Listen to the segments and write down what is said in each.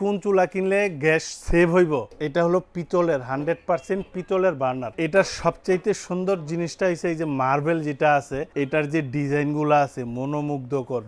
কোন চুলা কিনলে গ্যাস সেভ হইব? এটা হলো পিতলের, হান্ড্রেড পার্সেন্ট পিতলের বার্নার। এটার সবচাইতে সুন্দর জিনিসটা হচ্ছে এই যে মার্বেল যেটা আছে, এটার যে ডিজাইনগুলো আছে, মনোমুগ্ধকর।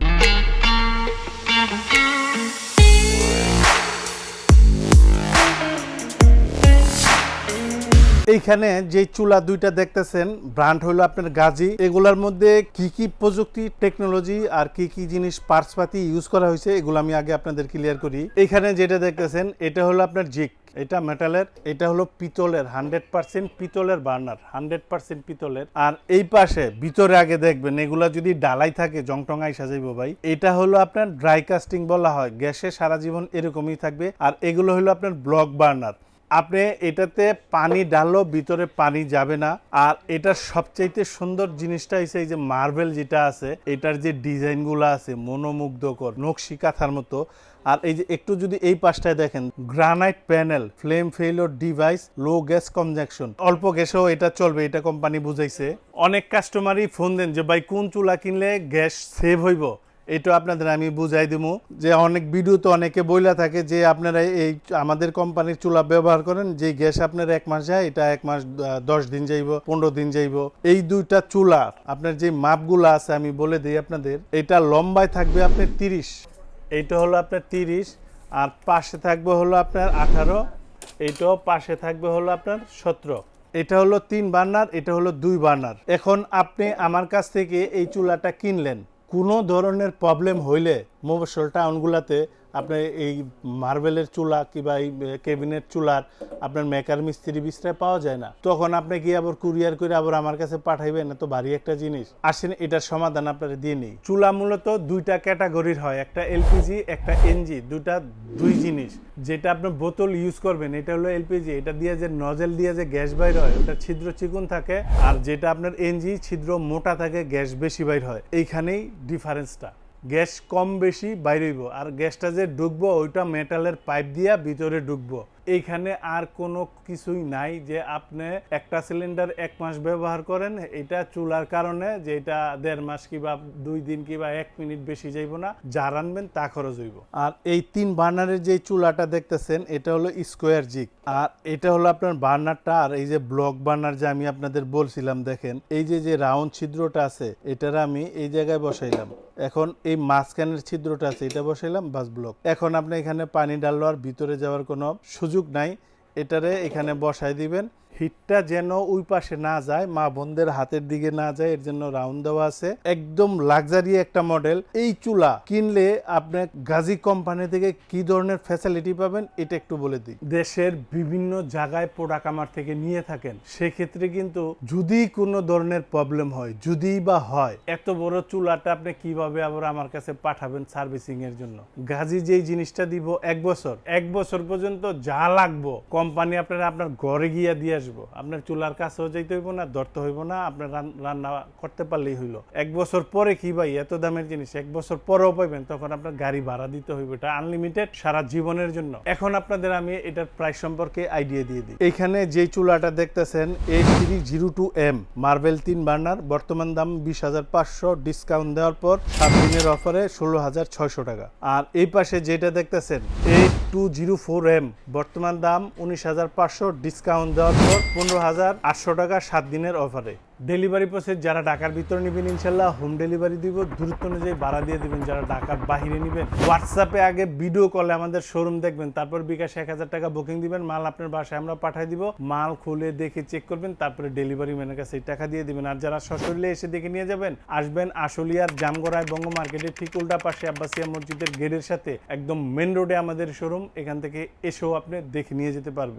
এইখানে যে চুলা দুইটা দেখতেছেন, ব্র্যান্ড হলো আপনার গাজী। এগুলার মধ্যে কি কি প্রযুক্তি, টেকনোলজি আর কি কি জিনিস পার্টসপাতি ইউজ করা হয়েছে, এগুলো আমি আগে আপনাদের ক্লিয়ার করি। এখানে যেটা দেখতেছেন, এটা হলো আপনার জিক এটা মেটালের এটা হলো পিতলের হান্ড্রেড পার্সেন্ট পিতলের বার্নার হান্ড্রেড পার্সেন্ট পিতলের। আর এই পাশে, ভিতরে আগে দেখবেন, এগুলা যদি ডালাই থাকে, জংটং আইসা যাইব ভাই, এটা হলো আপনার ড্রাই কাস্টিং বলা হয়, গ্যাসে সারা জীবন এরকমই থাকবে। আর এগুলো হলো আপনার ব্লক বার্নার আপনি এটাতে পানি ডাললেও ভিতরে পানি যাবে না। আর এটার সবচাইতে সুন্দর জিনিসটা হচ্ছে এই যে মার্বেল যেটা আছে, এটার যে ডিজাইনগুলো আছে মনোমুগ্ধকর, নকশি কাঁথার মতো। আর এই যে একটু যদি এই পাশটায় দেখেন, granite panel, flame failure device, low gas consumption অল্প গ্যাসেও এটা চলবে, এটা কোম্পানি বুঝাইছে। অনেক কাস্টমারই ফোন দেন যে, ভাই, কোন চুলা কিনলে গ্যাস সেভ হইব? এটা আপনাদের আমি বুঝাই দিব যে অনেক ভিডিওতে অনেকে বইলা থাকে যে আপনারা এই আমাদের কোম্পানির চুলা ব্যবহার করেন, যে গ্যাস আপনার এক মাস যায়, এটা এক মাস দশ দিন যাইব, পনেরো দিন যাইব। এই দুইটা চুলা, আপনার যে মাপগুলো আছে আমি বলে দিই আপনাদের, এটা লম্বায় থাকবে আপনার তিরিশ। এইটা হলো আপনার তিরিশ, আর পাশে থাকবে হলো আপনার আঠারো, এইটাও পাশে থাকবে হলো আপনার সতেরো। এটা হলো তিন বার্নার, এটা হলো দুই বার্নার। এখন আপনি আমার কাছ থেকে এই চুলাটা কিনলেন কোনো ধরনের প্রবলেম হইলে মফস্বল টাউনগুলোতে আপনার এই মার্বেলের চুলা কিংবা এই কেবিনের চুলার আপনার মেকার মিস্ত্রি বিস্তায় পাওয়া যায় না। তখন আপনি কি আবার কুরিয়ার করে আবার আমার কাছে পাঠাইবেন, এত ভারী একটা জিনিস। আসেন, এটার সমাধান আপনারা দিয়ে নিই। চুলা মূলত দুইটা ক্যাটাগরির হয়, একটা এলপিজি, একটা এনজি, দুইটা, দুই জিনিস। যেটা আপনি বোতল ইউজ করবেন, এটা হলো এলপিজি। এটা দিয়ে যে নজেল দিয়ে যে গ্যাস বাইর হয়, ওটা ছিদ্র চিকুন থাকে। আর যেটা আপনার এনজি, ছিদ্র মোটা থাকে, গ্যাস বেশি বাইর হয়। এইখানেই ডিফারেন্সটা গ্যাস কম বেশি বাইরেইব আর গ্যাসটা যে ঢুকবো ওইটা মেটালের পাইপ দিয়া ভিতরে ঢুকবো। এইখানে আর কোনো কিছুই নাই যে আপনি একটা সিলিন্ডার এক মাস ব্যবহার করেন, এটা চুলার কারণে যে এটা দেড় মাস কিংবা দুই দিন কিংবা এক মিনিট বেশি যাইব না, যা রানবেন তা খরচ হইব। আর এই তিন বার্নারের যে চুলাটা দেখতেছেন, এটা হলো স্কোয়ার জিক আর এটা হলো আপনার বার্নারটা, আর এই যে ব্লক বার্নার যে আমি আপনাদের বলছিলাম, দেখেন, এই যে যে রাউন্ড ছিদ্রটা আছে, এটার আমি এই জায়গায় বসাইলাম। এখন এই মাঝখানের ছিদ্রটা আছে, এটা বসাইলাম, বাস ব্লক। এখন আপনি এখানে পানি ডাললো আর ভিতরে যাওয়ার কোনো সুযোগ নাই এটারে এখানে বসাই দিবেন। হিটটা যেন ওই পাশে না যায়, মা বোনদের হাতের দিকে না যায়, এর জন্য রাউন্ড দেওয়া আছে। একদম লাক্সারি একটা মডেল এই চুলা কিনলে আপনি গাজী কোম্পানি থেকে কি ধরনের ফ্যাসিলিটি পাবেন, এটা একটু বলে দিই। দেশের বিভিন্ন জায়গায় প্রোডাক্ট আমার থেকে নিয়ে থাকেন, সেক্ষেত্রে কিন্তু যদি কোনো ধরনের প্রবলেম হয়, যদি বা হয়, এত বড় চুলাটা আপনি কীভাবে আবার আমার কাছে পাঠাবেন সার্ভিসিং এর জন্য? গাজী যেই জিনিসটা দিব এক বছর। এক বছর পর্যন্ত যা লাগবো কোম্পানি আপনার আপনার ঘরে গিয়া দিয়ে আসব আপনার চুলার কাছেও যাইতে হইব না, ধরতে হইব না, আপনার রান্না করতে পারলেই হইল। এক বছর পরে কি ভাই, এত দামের জিনিস, এক বছর পরেও পাইবেন, তখন আপনার গাড়ি ভাড়া দিতে হইবে, এটা আনলিমিটেড সারা জীবনের জন্য। এখন আপনাদের আমি এটার প্রাইস সম্পর্কে আইডিয়া দিয়ে দিই। এখানে যে চুলাটা দেখতেছেন এই three zero two M marble তিন বার্নার বর্তমান দাম বিশ হাজার পাঁচশো ডিসকাউন্ট দেওয়ার পর সাত দিনের অফারে ষোলো হাজার ছয়শো টাকা। আর এই পাশে যেটা দেখতেছেন A two zero four M বর্তমান দাম উনিশ হাজার পাঁচশো ডিসকাউন্ট দেওয়ার পর পনেরো হাজার আটশো টাকা সাত দিনের অফারে। ডেলিভারি প্রসেস যারা ঢাকার ভিতরে নেবেন ইনশাল্লাহ হোম ডেলিভারি দিব, দূরত্ব অনুযায়ী ভাড়া দিয়ে দিবেন। যারা ঢাকার বাহিরে নেবেন হোয়াটসঅ্যাপে আগে ভিডিও কলে আমাদের শোরুম দেখবেন, তারপর বিকাশ এক হাজার টাকা বুকিং দিবেন, মাল আপনার বাসায় আমরা পাঠিয়ে দিব। মাল খুলে দেখে চেক করবেন, তারপরে ডেলিভারি ম্যানের কাছে টাকা দিয়ে দিবেন। আর যারা সশরীরে এসে দেখে নিয়ে যাবেন, আসবেন আশুলিয়ার জামগড়ায় বঙ্গ মার্কেটের ঠিক উল্টা পাশে আব্বাসিয়া মসজিদের গেটের সাথে, একদম মেন রোডে আমাদের শোরুম এখান থেকে এসেও আপনি দেখে নিয়ে যেতে পারবেন।